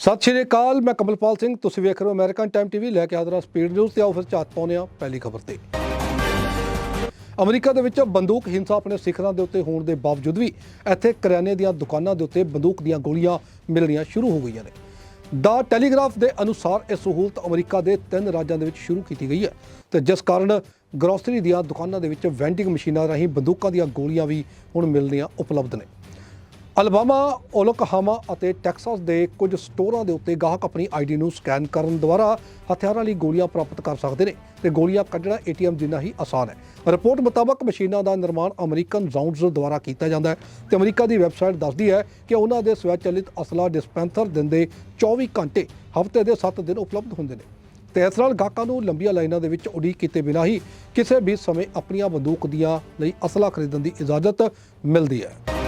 ਸਤਿ ਸ਼੍ਰੀ ਅਕਾਲ, ਮੈਂ ਕਮਲਪਾਲ ਸਿੰਘ। ਤੁਸੀਂ ਵੇਖ ਰਹੇ ਹੋ ਅਮਰੀਕਨ ਟਾਈਮ ਟੀਵੀ ਲੈ ਕੇ ਹਾਜ਼ਰ ਸਪੀਡ ਨਿਊਜ਼ ਤੇ ਆਓ ਫਿਰ ਝਾਤ ਪਾਉਂਦੇ ਹਾਂ ਪਹਿਲੀ ਖਬਰ ਤੇ। ਅਮਰੀਕਾ ਦੇ ਵਿੱਚ ਬੰਦੂਕ ਹਿੰਸਾ ਆਪਣੇ ਸਿਖਰਾਂ ਦੇ ਉੱਤੇ ਹੋਣ ਦੇ ਬਾਵਜੂਦ ਵੀ ਇੱਥੇ ਕਰਿਆਨੇ ਦੀਆਂ ਦੁਕਾਨਾਂ ਦੇ ਉੱਤੇ ਬੰਦੂਕ ਦੀਆਂ ਗੋਲੀਆਂ ਮਿਲਣੀਆਂ ਸ਼ੁਰੂ ਹੋ ਗਈਆਂ ਨੇ। ਦਾ ਟੈਲੀਗ੍ਰਾਫ ਦੇ ਅਨੁਸਾਰ ਇਹ ਸਹੂਲਤ ਅਮਰੀਕਾ ਦੇ ਤਿੰਨ ਰਾਜਾਂ ਦੇ ਵਿੱਚ ਸ਼ੁਰੂ ਕੀਤੀ ਗਈ ਹੈ ਤੇ ਜਿਸ ਕਾਰਨ ਗਰੋਸਰੀ ਦੀਆਂ ਦੁਕਾਨਾਂ ਦੇ ਵਿੱਚ ਵੈਂਡਿੰਗ ਮਸ਼ੀਨਾਂ ਰਾਹੀਂ ਬੰਦੂਕਾਂ ਦੀਆਂ ਗੋਲੀਆਂ ਵੀ ਹੁਣ ਮਿਲਣੀਆਂ ਉਪਲਬਧ ਨੇ। ਅਲਬਾਮਾ, ਓਲਕਹਾਮਾ ਅਤੇ ਟੈਕਸਾਸ ਦੇ ਕੁਝ ਸਟੋਰਾਂ ਦੇ ਉੱਤੇ ਗਾਹਕ ਆਪਣੀ ਆਈਡੀ ਨੂੰ ਸਕੈਨ ਕਰਨ ਦੁਆਰਾ ਹਥਿਆਰਾਂ ਲਈ ਗੋਲੀਆਂ ਪ੍ਰਾਪਤ ਕਰ ਸਕਦੇ ਨੇ ਤੇ ਗੋਲੀਆਂ ਕੱਢਣਾ ਏਟੀਐਮ ਜਿੰਨਾ ਹੀ ਆਸਾਨ ਹੈ। ਰਿਪੋਰਟ ਮੁਤਾਬਕ ਮਸ਼ੀਨਾਂ ਦਾ ਨਿਰਮਾਣ ਅਮਰੀਕਨ ਰਾਉਂਡਸ ਦੁਆਰਾ ਕੀਤਾ ਜਾਂਦਾ ਹੈ ਤੇ ਅਮਰੀਕਾ ਦੀ ਵੈਬਸਾਈਟ ਦੱਸਦੀ ਹੈ ਕਿ ਉਹਨਾਂ ਦੇ ਸਵੈਚਲਿਤ ਅਸਲਾ ਡਿਸਪੈਂਸਰ ਦਿਨ ਦੇ 24 ਘੰਟੇ, ਹਫ਼ਤੇ ਦੇ 7 ਦਿਨ ਉਪਲਬਧ ਹੁੰਦੇ ਨੇ। ਤੇ ਇਸ ਨਾਲ ਗਾਹਕਾਂ ਨੂੰ ਲੰਬੀਆਂ ਲਾਈਨਾਂ ਦੇ ਵਿੱਚ ਉਡੀਕ ਕੀਤੇ ਬਿਨਾਂ ਹੀ ਕਿਸੇ ਵੀ ਸਮੇਂ ਆਪਣੀਆਂ ਬੰਦੂਕ ਦੀਆਂ ਲਈ ਅਸਲਾ ਖਰੀਦਣ ਦੀ ਇਜਾਜ਼ਤ ਮਿਲਦੀ ਹੈ।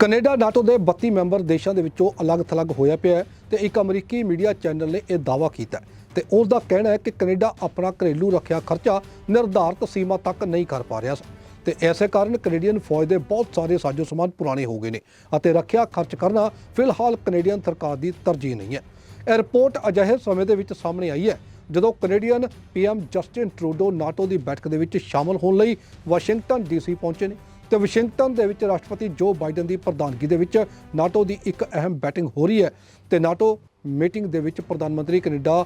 ਕੈਨੇਡਾ ਨਾਟੋ ਦੇ 32 ਮੈਂਬਰ ਦੇਸ਼ਾਂ ਦੇ ਵਿੱਚੋਂ ਅਲੱਗ-ਥਲੱਗ ਹੋਇਆ ਪਿਆ ਹੈ ਤੇ ਇੱਕ ਅਮਰੀਕੀ ਮੀਡੀਆ ਚੈਨਲ ਨੇ ਇਹ ਦਾਅਵਾ ਕੀਤਾ ਹੈ। ਤੇ ਉਸ ਦਾ ਕਹਿਣਾ ਹੈ ਕਿ ਕੈਨੇਡਾ ਆਪਣਾ ਘਰੇਲੂ ਰੱਖਿਆ ਖਰਚਾ ਨਿਰਧਾਰਤ ਸੀਮਾ ਤੱਕ ਨਹੀਂ ਕਰ ਪਾ ਰਿਹਾ ਸੀ। ਤੇ ਐਸੇ ਕਾਰਨ ਕੈਨੇਡੀਅਨ ਫੌਜ ਦੇ ਬਹੁਤ ਸਾਰੇ ਸਾਜ਼ੋ ਸਮਾਨ ਪੁਰਾਣੇ ਹੋ ਗਏ ਨੇ ਅਤੇ ਰੱਖਿਆ ਖਰਚ ਕਰਨਾ ਫਿਲਹਾਲ ਕੈਨੇਡੀਅਨ ਸਰਕਾਰ ਦੀ ਤਰਜੀਹ ਨਹੀਂ ਹੈ। ਇਹ ਰਿਪੋਰਟ ਅਜਿਹੇ ਸਮੇਂ ਦੇ ਵਿੱਚ ਸਾਹਮਣੇ ਆਈ ਹੈ ਜਦੋਂ Canadian PM Justin Trudeau NATO ਦੀ ਬੈਠਕ ਦੇ ਵਿੱਚ ਸ਼ਾਮਲ ਹੋਣ ਲਈ ਵਾਸ਼ਿੰਗਟਨ ਡੀਸੀ ਪਹੁੰਚੇ ਨੇ। ਤੇ ਵਾਸ਼ਿੰਗਟਨ ਦੇ ਵਿੱਚ ਰਾਸ਼ਟਰਪਤੀ ਜੋ ਬਾਈਡਨ ਦੀ ਪ੍ਰਧਾਨਗੀ ਦੇ ਵਿੱਚ ਨਾਟੋ ਦੀ ਇੱਕ ਅਹਿਮ ਬੈਟਿੰਗ ਹੋ ਰਹੀ ਹੈ ਤੇ ਨਾਟੋ ਮੀਟਿੰਗ ਦੇ ਵਿੱਚ ਪ੍ਰਧਾਨ ਮੰਤਰੀ ਕੈਨੇਡਾ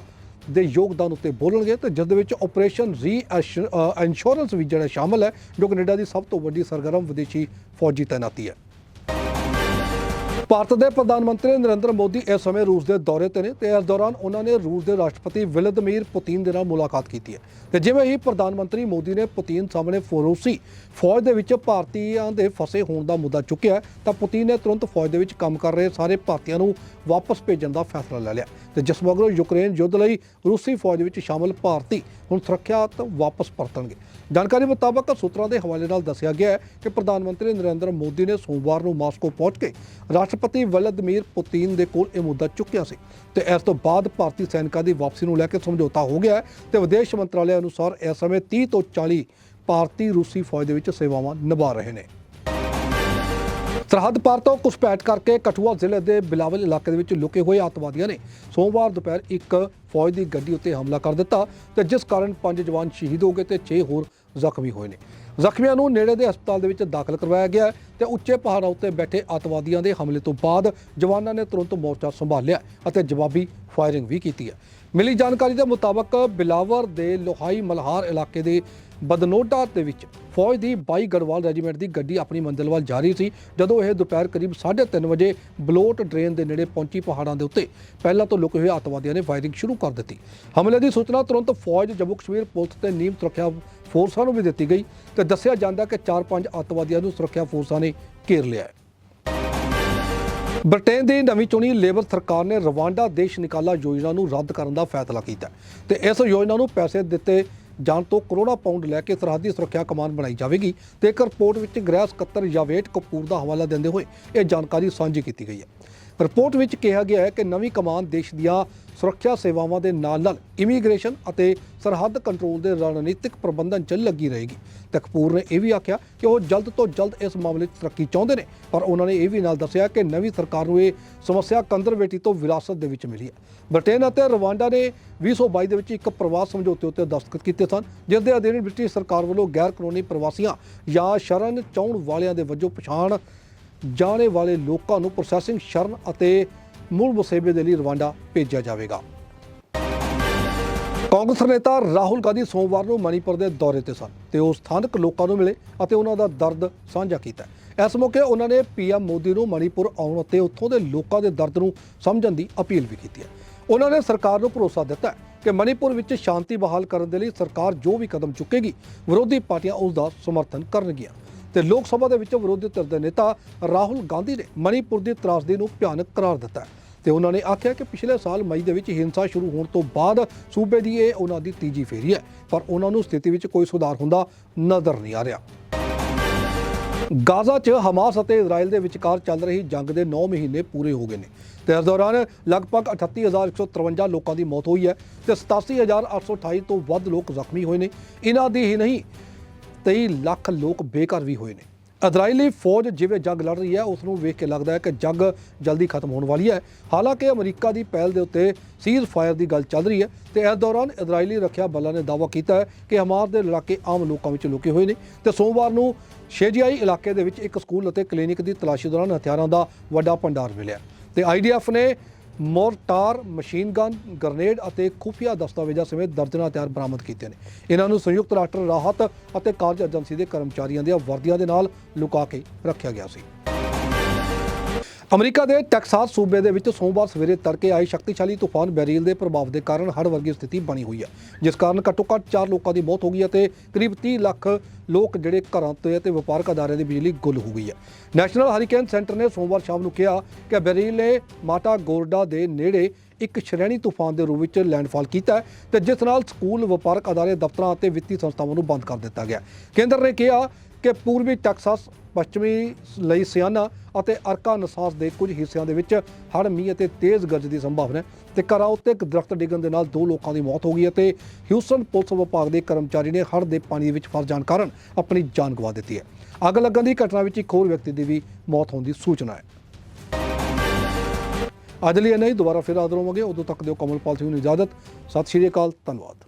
ਦੇ ਯੋਗਦਾਨ ਉੱਤੇ ਬੋਲਣਗੇ ਤੇ ਜਿਸ ਦੇ ਵਿੱਚ ਆਪਰੇਸ਼ਨ ਰੀ ਇੰਸ਼ੋਰੈਂਸ ਵੀ ਜਿਹੜਾ ਸ਼ਾਮਲ ਹੈ, ਜੋ ਕੈਨੇਡਾ ਦੀ ਸਭ ਤੋਂ ਵੱਡੀ ਸਰਗਰਮ ਵਿਦੇਸ਼ੀ ਫੌਜੀ ਤਾਇਨਾਤੀ ਹੈ। ਭਾਰਤ ਦੇ ਪ੍ਰਧਾਨ ਮੰਤਰੀ ਨਰਿੰਦਰ ਮੋਦੀ ਇਸ ਸਮੇਂ ਰੂਸ ਦੇ ਦੌਰੇ ਤੇ ਨੇ ਤੇ ਇਸ ਦੌਰਾਨ ਉਹਨਾਂ ਨੇ ਰੂਸ ਦੇ ਰਾਸ਼ਟਰਪਤੀ ਵਲਦੀਮੀਰ ਪੁਤਿਨ ਦੇ ਨਾਲ ਮੁਲਾਕਾਤ ਕੀਤੀ ਹੈ। ਤੇ ਜਿਵੇਂ ਹੀ ਪ੍ਰਧਾਨ ਮੰਤਰੀ ਮੋਦੀ ਨੇ ਪੁਤਿਨ ਸਾਹਮਣੇ ਫਰੂਸੀ ਫੌਜ ਦੇ ਵਿੱਚ ਭਾਰਤੀਆਂ ਦੇ ਫਸੇ ਹੋਣ ਦਾ ਮੁੱਦਾ ਚੁੱਕਿਆ ਤਾਂ ਪੁਤਿਨ ਨੇ ਤੁਰੰਤ ਫੌਜ ਦੇ ਵਿੱਚ ਕੰਮ ਕਰ ਰਹੇ ਸਾਰੇ ਭਾਰਤੀਆਂ ਨੂੰ ਵਾਪਸ ਭੇਜਣ ਦਾ ਫੈਸਲਾ ਲੈ ਲਿਆ। ਤੇ ਜਿਸ ਮਗਰੋਂ ਯੂਕਰੇਨ ਯੁੱਧ ਲਈ ਰੂਸੀ ਫੌਜ ਵਿੱਚ ਸ਼ਾਮਲ ਭਾਰਤੀ ਹੁਣ ਸੁਰੱਖਿਅਤ ਵਾਪਸ ਪਰਤਣਗੇ। ਜਾਣਕਾਰੀ ਮੁਤਾਬਕ ਸੂਤਰਾਂ ਦੇ ਹਵਾਲੇ ਨਾਲ ਦੱਸਿਆ ਗਿਆ ਹੈ ਕਿ ਪ੍ਰਧਾਨ ਮੰਤਰੀ ਨਰਿੰਦਰ ਮੋਦੀ ਨੇ ਸੋਮਵਾਰ ਨੂੰ ਮਾਸਕੋ ਪਹੁੰਚ ਕੇ ਰਾਸ਼ਟਰ ਰਾਸ਼ਟਰਪਤੀ ਵਲਦੀਮੀਰ ਪੁਤਿਨ ਦੇ ਕੋਲ ਇਹ ਮੁੱਦਾ ਚੁੱਕਿਆ ਸੀ ਤੇ ਇਸ ਤੋਂ ਬਾਅਦ ਭਾਰਤੀ ਸੈਨਿਕਾਂ ਦੀ ਵਾਪਸੀ ਨੂੰ ਲੈ ਕੇ ਸਮਝੌਤਾ ਹੋ ਗਿਆ ਤੇ ਵਿਦੇਸ਼ ਮੰਤਰਾਲੇ ਅਨੁਸਾਰ ਇਸ ਸਮੇਂ 30 ਤੋਂ 40 ਭਾਰਤੀ ਰੂਸੀ ਫੌਜ ਦੇ ਵਿੱਚ ਸੇਵਾਵਾਂ ਨਿਭਾ ਰਹੇ ਨੇ। ਸਰਹੱਦ ਪਾਰ ਤੋਂ ਘੁਸਪੈਠ ਕਰਕੇ ਕਠੂਆ ਜ਼ਿਲ੍ਹੇ ਦੇ ਬਿਲਾਵਲ ਇਲਾਕੇ ਦੇ ਵਿੱਚ ਲੁਕੇ ਹੋਏ ਅੱਤਵਾਦੀਆਂ ਨੇ ਸੋਮਵਾਰ ਦੁਪਹਿਰ ਇੱਕ ਫੌਜ ਦੀ ਗੱਡੀ ਉੱਤੇ ਹਮਲਾ ਕਰ ਦਿੱਤਾ ਤੇ ਜਿਸ ਕਾਰਨ ਪੰਜ ਜਵਾਨ ਸ਼ਹੀਦ ਹੋ ਗਏ ਤੇ 6 ਹੋਰ ਜ਼ਖਮੀ ਹੋਏ ਨੇ। ਜ਼ਖਮੀਆਂ ਨੂੰ ਨੇੜੇ ਦੇ ਹਸਪਤਾਲ ਦੇ ਵਿੱਚ ਦਾਖਲ ਕਰਵਾਇਆ ਗਿਆ ਹੈ ਤੇ ਉੱਚੇ ਪਹਾੜਾਂ ਉੱਤੇ ਬੈਠੇ ਅੱਤਵਾਦੀਆਂ ਦੇ ਹਮਲੇ ਤੋਂ ਬਾਅਦ ਜਵਾਨਾਂ ਨੇ ਤੁਰੰਤ ਮੋਰਚਾ ਸੰਭਾਲਿਆ ਅਤੇ ਜਵਾਬੀ ਫਾਇਰਿੰਗ ਵੀ ਕੀਤੀ ਹੈ। ਮਿਲੀ ਜਾਣਕਾਰੀ ਦੇ ਮੁਤਾਬਕ ਬਿਲਾਵਰ ਦੇ ਲੋਹਾਈ ਮਲਹਾਰ ਇਲਾਕੇ ਦੇ ਬਦਨੋਡਾ ਦੇ ਵਿੱਚ ਫੌਜ ਦੀ 22 ਗੜਵਾਲ ਰੈਜੀਮੈਂਟ ਦੀ ਗੱਡੀ ਆਪਣੀ ਮੰਜ਼ਿਲ ਵੱਲ ਜਾ ਰਹੀ ਸੀ, ਜਦੋਂ ਇਹ ਦੁਪਹਿਰ ਕਰੀਬ 3:30 ਵਜੇ ਬਲੋਟ ਡਰੇਨ ਦੇ ਨੇੜੇ ਪਹੁੰਚੀ ਪਹਾੜਾਂ ਦੇ ਉੱਤੇ। ਪਹਿਲਾਂ ਤੋਂ ਲੁਕੇ ਹੋਏ ਅੱਤਵਾਦੀਆਂ ਨੇ ਫਾਇਰਿੰਗ ਸ਼ੁਰੂ ਕਰ ਦਿੱਤੀ। ਹਮਲੇ ਦੀ ਸੂਚਨਾ ਤੁਰੰਤ ਫੌਜ ਜੰਮੂ ਕਸ਼ਮੀਰ ਪੁਲਿਸ ਤੇ ਨੀਮ ਸੁਰੱਖਿਆ ਫੋਰਸਾਂ ਨੂੰ ਵੀ ਦਿੱਤੀ ਗਈ ਤੇ ਦੱਸਿਆ ਜਾਂਦਾ ਕਿ 4-5 ਅੱਤਵਾਦੀਆਂ ਨੂੰ ਸੁਰੱਖਿਆ ਫੋਰਸਾਂ ਨੇ ਘੇਰ ਲਿਆ ਹੈ। ਬ੍ਰਿਟੇਨ ਦੀ ਨਵੀਂ ਚੁਣੀ ਲੇਬਰ ਸਰਕਾਰ ਨੇ ਰਵਾਂਡਾ ਦੇਸ਼ ਨਿਕਾਲਾ ਯੋਜਨਾ ਨੂੰ ਰੱਦ ਕਰਨ ਦਾ ਫੈਸਲਾ ਕੀਤਾ ਹੈ ਤੇ ਇਸ ਯੋਜਨਾ ਨੂੰ ਪੈਸੇ ਦਿੱਤੇ ਜਾਣ ਤੋਂ ਕਰੋੜਾਂ ਪਾਉਂਡ ਲੈ ਕੇ ਸਰਹੱਦੀ ਸੁਰੱਖਿਆ ਕਮਾਨ ਬਣਾਈ ਜਾਵੇਗੀ ਤੇ ਇੱਕ ਰਿਪੋਰਟ ਵਿੱਚ ਗ੍ਰਹਿ ਸਕੱਤਰ ਜਾਵੇਟ ਕਪੂਰ ਦਾ ਹਵਾਲਾ ਦਿੰਦੇ ਹੋਏ ਇਹ ਜਾਣਕਾਰੀ ਸਾਂਝੀ ਕੀਤੀ ਗਈ ਹੈ। ਰਿਪੋਰਟ ਵਿੱਚ ਕਿਹਾ ਗਿਆ ਹੈ ਕਿ ਨਵੀਂ ਕਮਾਨ ਦੇਸ਼ ਦੀਆਂ ਸੁਰੱਖਿਆ ਸੇਵਾਵਾਂ ਦੇ ਨਾਲ-ਨਾਲ ਇਮੀਗ੍ਰੇਸ਼ਨ ਅਤੇ ਸਰਹੱਦ ਕੰਟਰੋਲ ਦੇ ਰਣਨੀਤਿਕ ਪ੍ਰਬੰਧਨ 'ਚ ਲੱਗੀ ਰਹੇਗੀ। ਤੇ ਕਪੂਰ ਨੇ ਇਹ ਵੀ ਆਖਿਆ ਕਿ ਉਹ ਜਲਦ ਤੋਂ ਜਲਦ ਇਸ ਮਾਮਲੇ 'ਚ ਤਰੱਕੀ ਚਾਹੁੰਦੇ ਨੇ, ਪਰ ਉਹਨਾਂ ਨੇ ਇਹ ਵੀ ਨਾਲ ਦੱਸਿਆ ਕਿ ਨਵੀਂ ਸਰਕਾਰ ਨੂੰ ਇਹ ਸਮੱਸਿਆ ਕੰਜ਼ਰਵੇਟੀ ਤੋਂ ਵਿਰਾਸਤ ਦੇ ਵਿੱਚ ਮਿਲੀ ਹੈ। ਬ੍ਰਿਟੇਨ ਅਤੇ ਰਵਾਂਡਾ ਨੇ 2022 ਦੇ ਵਿੱਚ ਇੱਕ ਪ੍ਰਵਾਸ ਸਮਝੌਤੇ ਉੱਤੇ ਦਸਤਖਤ ਕੀਤੇ ਸਨ, ਜਿਸ ਦੇ ਅਧੀਨ ਬ੍ਰਿਟਿਸ਼ ਸਰਕਾਰ ਵੱਲੋਂ ਗੈਰ ਕਾਨੂੰਨੀ ਪ੍ਰਵਾਸੀਆਂ ਜਾਂ ਸ਼ਰਨ ਚਾਉਣ ਵਾਲਿਆਂ ਦੇ ਵਜੋਂ ਪਛਾਣ ਜਾਣੇ ਵਾਲੇ ਲੋਕਾਂ ਨੂੰ ਪ੍ਰੋਸੈਸਿੰਗ ਸ਼ਰਨ ਅਤੇ ਮੂਲ ਵਸੇਬੇ ਦੇ ਲਈ ਰਵਾਂਡਾ ਭੇਜਿਆ ਜਾਵੇਗਾ। ਕਾਂਗਰਸ ਨੇਤਾ ਰਾਹੁਲ ਗਾਂਧੀ ਸੋਮਵਾਰ ਨੂੰ ਮਣੀਪੁਰ ਦੇ ਦੌਰੇ ਤੇ ਸਨ ਤੇ ਉਹ ਸਥਾਨਕ ਲੋਕਾਂ ਨੂੰ ਮਿਲੇ ਅਤੇ ਉਹਨਾਂ ਦਾ ਦਰਦ ਸਾਂਝਾ ਕੀਤਾ। ਇਸ ਮੌਕੇ ਉਹਨਾਂ ਨੇ ਪੀਐਮ ਮੋਦੀ ਨੂੰ ਮਣੀਪੁਰ ਆਉਣ ਅਤੇ ਉੱਥੋਂ ਦੇ ਲੋਕਾਂ ਦੇ ਦਰਦ ਨੂੰ ਸਮਝਣ ਦੀ ਅਪੀਲ ਵੀ ਕੀਤੀ ਹੈ। ਉਹਨਾਂ ਨੇ ਸਰਕਾਰ ਨੂੰ ਭਰੋਸਾ ਦਿੱਤਾ ਕਿ ਮਣੀਪੁਰ ਵਿੱਚ ਸ਼ਾਂਤੀ ਬਹਾਲ ਕਰਨ ਦੇ ਲਈ ਸਰਕਾਰ ਜੋ ਵੀ ਕਦਮ ਚੁੱਕੇਗੀ, ਵਿਰੋਧੀ ਪਾਰਟੀਆਂ ਉਸ ਦਾ ਸਮਰਥਨ ਕਰਨਗੀਆਂ। ਤੇ ਲੋਕ ਸਭਾ ਦੇ ਵਿੱਚ ਵਿਰੋਧੀ ਧਿਰ ਦੇ ਨੇਤਾ ਰਾਹੁਲ ਗਾਂਧੀ ਨੇ ਮਣੀਪੁਰ ਦੀ ਤਰਾਸਦੀ ਨੂੰ ਭਿਆਨਕ ਕਰਾਰ ਦਿੱਤਾ ਹੈ। ਤੇ ਉਹਨਾਂ ਨੇ ਆਖਿਆ ਕਿ ਪਿਛਲੇ ਸਾਲ ਮਈ ਦੇ ਵਿੱਚ ਹਿੰਸਾ ਸ਼ੁਰੂ ਹੋਣ ਤੋਂ ਬਾਅਦ ਸੂਬੇ ਦੀ ਇਹ ਉਹਨਾਂ ਦੀ ਤੀਜੀ ਫੇਰੀ ਹੈ, ਪਰ ਉਹਨਾਂ ਨੂੰ ਸਥਿਤੀ ਵਿੱਚ ਕੋਈ ਸੁਧਾਰ ਹੁੰਦਾ ਨਜ਼ਰ ਨਹੀਂ ਆ ਰਿਹਾ। ਗਾਜ਼ਾ 'ਚ ਹਮਾਸ ਅਤੇ ਇਜ਼ਰਾਈਲ ਦੇ ਵਿਚਕਾਰ ਚੱਲ ਰਹੀ ਜੰਗ ਦੇ 9 ਮਹੀਨੇ ਪੂਰੇ ਹੋ ਗਏ ਨੇ ਤੇ ਇਸ ਦੌਰਾਨ ਲਗਭਗ 38153 ਲੋਕਾਂ ਦੀ ਮੌਤ ਹੋਈ ਹੈ ਤੇ 87828 ਤੋਂ ਵੱਧ ਲੋਕ ਜ਼ਖਮੀ ਹੋਏ ਨੇ। ਇਹਨਾਂ ਦੀ ਹੀ ਨਹੀਂ 23 ਲੱਖ ਲੋਕ ਬੇਘਰ ਵੀ ਹੋਏ ਨੇ। ਇਜ਼ਰਾਈਲੀ ਫੌਜ ਜਿਵੇਂ ਜੰਗ ਲੜ ਰਹੀ ਹੈ ਉਸ ਨੂੰ ਵੇਖ ਕੇ ਲੱਗਦਾ ਹੈ ਕਿ ਜੰਗ ਜਲਦੀ ਖਤਮ ਹੋਣ ਵਾਲੀ ਹੈ। ਹਾਲਾਂਕਿ ਅਮਰੀਕਾ ਦੀ ਪਹਿਲ ਦੇ ਉੱਤੇ ਸੀਜ਼ ਫਾਇਰ ਦੀ ਗੱਲ ਚੱਲ ਰਹੀ ਹੈ ਤੇ ਇਸ ਦੌਰਾਨ ਇਜ਼ਰਾਈਲੀ ਰੱਖਿਆ ਬਲਾਂ ਨੇ ਦਾਅਵਾ ਕੀਤਾ ਹੈ ਕਿ ਹਮਾਸ ਦੇ ਲੜਾਕੇ ਆਮ ਲੋਕਾਂ ਵਿੱਚ ਲੁਕੇ ਹੋਏ ਨੇ ਤੇ ਸੋਮਵਾਰ ਨੂੰ ਸ਼ੇਜੀਆਈ ਇਲਾਕੇ ਦੇ ਵਿੱਚ ਇੱਕ ਸਕੂਲ ਅਤੇ ਕਲੀਨਿਕ ਦੀ ਤਲਾਸ਼ੀ ਦੌਰਾਨ ਹਥਿਆਰਾਂ ਦਾ ਵੱਡਾ ਭੰਡਾਰ ਮਿਲਿਆ। ਤੇ ਆਈਡੀਐਫ ਨੇ ਮੋਰਟਾਰ, ਮਸ਼ੀਨ ਗਨ, ਗ੍ਰਨੇਡ ਅਤੇ ਖੁਫੀਆ ਦਸਤਾਵੇਜ਼ਾਂ ਸਮੇਤ ਦਰਜਨਾਂ ਹਥਿਆਰ ਬਰਾਮਦ ਕੀਤੇ ਨੇ। ਇਹਨਾਂ ਨੂੰ ਸੰਯੁਕਤ ਰਾਸ਼ਟਰ ਰਾਹਤ ਅਤੇ ਕਾਰਜ ਏਜੰਸੀ ਦੇ ਕਰਮਚਾਰੀਆਂ ਦੀਆਂ ਵਰਦੀਆਂ ਦੇ ਨਾਲ ਲੁਕਾ ਕੇ ਰੱਖਿਆ ਗਿਆ ਸੀ। ਅਮਰੀਕਾ ਦੇ ਟੈਕਸਾਸ ਸੂਬੇ ਦੇ ਵਿੱਚ ਸੋਮਵਾਰ ਸਵੇਰੇ ਤੜਕੇ ਆਏ ਸ਼ਕਤੀਸ਼ਾਲੀ ਤੂਫਾਨ ਬੈਰੀਲ ਦੇ ਪ੍ਰਭਾਵ ਦੇ ਕਾਰਨ ਹੜ੍ਹ ਵਰਗੀ ਸਥਿਤੀ ਬਣੀ ਹੋਈ ਹੈ, ਜਿਸ ਕਾਰਨ ਘੱਟੋ-ਘੱਟ 4 ਲੋਕਾਂ ਦੀ ਮੌਤ ਹੋ ਗਈ ਹੈ ਤੇ ਕਰੀਬ 30 ਲੱਖ ਲੋਕ ਜਿਹੜੇ ਘਰਾਂ ਤੋਂ ਅਤੇ ਵਪਾਰਕ ਅਦਾਰਿਆਂ ਦੀ ਬਿਜਲੀ ਗੁੱਲ ਹੋ ਗਈ ਹੈ। ਨੈਸ਼ਨਲ ਹਰੀਕੇਨ ਸੈਂਟਰ ਨੇ ਸੋਮਵਾਰ ਸ਼ਾਮ ਨੂੰ ਕਿਹਾ ਕਿ ਬੈਰੀਲ ਨੇ ਮਾਟਾ ਗੋਰਡਾ ਦੇ ਨੇੜੇ ਇੱਕ ਸ਼੍ਰੇਣੀ ਤੂਫਾਨ ਦੇ ਰੂਪ ਵਿੱਚ ਲੈਂਡਫਾਲ ਕੀਤਾ ਹੈ ਤੇ ਜਿਸ ਨਾਲ ਸਕੂਲ, ਵਪਾਰਕ ਅਦਾਰੇ, ਦਫ਼ਤਰਾਂ ਅਤੇ ਵਿੱਤੀ ਸੰਸਥਾਵਾਂ ਨੂੰ ਬੰਦ ਕਰ ਦਿੱਤਾ ਗਿਆ ਕੇਂਦਰ ਨੇ ਕਿਹਾ ਕਿ ਪੂਰਬੀ ਟੈਕਸਾਸ ਪੱਛਮੀ ਲਈ ਸਿਆਨਾ ਅਤੇ ਅਰਕਾ ਨਸਾਸ ਦੇ ਕੁਝ ਹਿੱਸਿਆਂ ਦੇ ਵਿੱਚ ਹੜ੍ਹ, ਮੀਂਹ ਅਤੇ ਤੇਜ਼ ਗਰਜ ਦੀ ਸੰਭਾਵਨਾ ਹੈ। ਤੇ ਘਰਾਂ ਉੱਤੇ ਇੱਕ ਦਰਖਤ ਡਿੱਗਣ ਦੇ ਨਾਲ ਦੋ ਲੋਕਾਂ ਦੀ ਮੌਤ ਹੋ ਗਈ ਅਤੇ ਤੇ ਹਿਊਸਟਨ ਪੁਲਿਸ ਵਿਭਾਗ ਦੇ ਕਰਮਚਾਰੀ ਨੇ ਹੜ੍ਹ ਦੇ ਪਾਣੀ ਵਿੱਚ ਫਸ ਜਾਣ ਕਾਰਨ ਆਪਣੀ ਜਾਨ ਗਵਾ ਦਿੱਤੀ ਹੈ। ਅੱਗ ਲੱਗਣ ਦੀ ਘਟਨਾ ਵਿੱਚ ਇੱਕ ਹੋਰ ਵਿਅਕਤੀ ਦੀ ਵੀ ਮੌਤ ਹੋਣ ਦੀ ਸੂਚਨਾ ਹੈ। ਅੱਜ ਲਈ ਨਹੀਂ ਦੁਬਾਰਾ ਫਿਰ ਹਾਜ਼ਰ ਹੋਵਾਂਗੇ। ਉਦੋਂ ਤੱਕ ਦਿਓ ਕਮਲਪਾਲ ਸਿੰਘ ਨੂੰ ਇਜਾਜ਼ਤ। ਸਤਿ ਸ਼੍ਰੀ ਅਕਾਲ। ਧੰਨਵਾਦ।